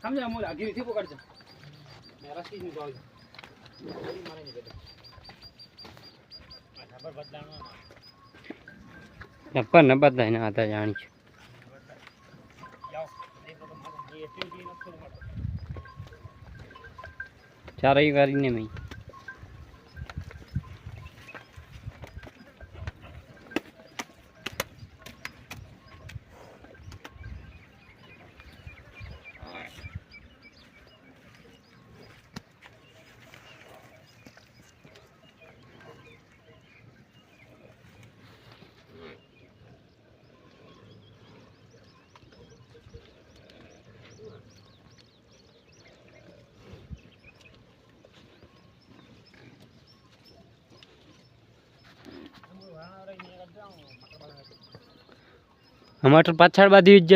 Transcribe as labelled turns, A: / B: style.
A: Kami yang mau lagi, itu bukan merah sih, ini. Ini mana ini beda.
B: નબ્બર નબ્બર થાય ને આધા જાણી છે. ચાર વારી ને મેં મટર પાછળ બાજુ જ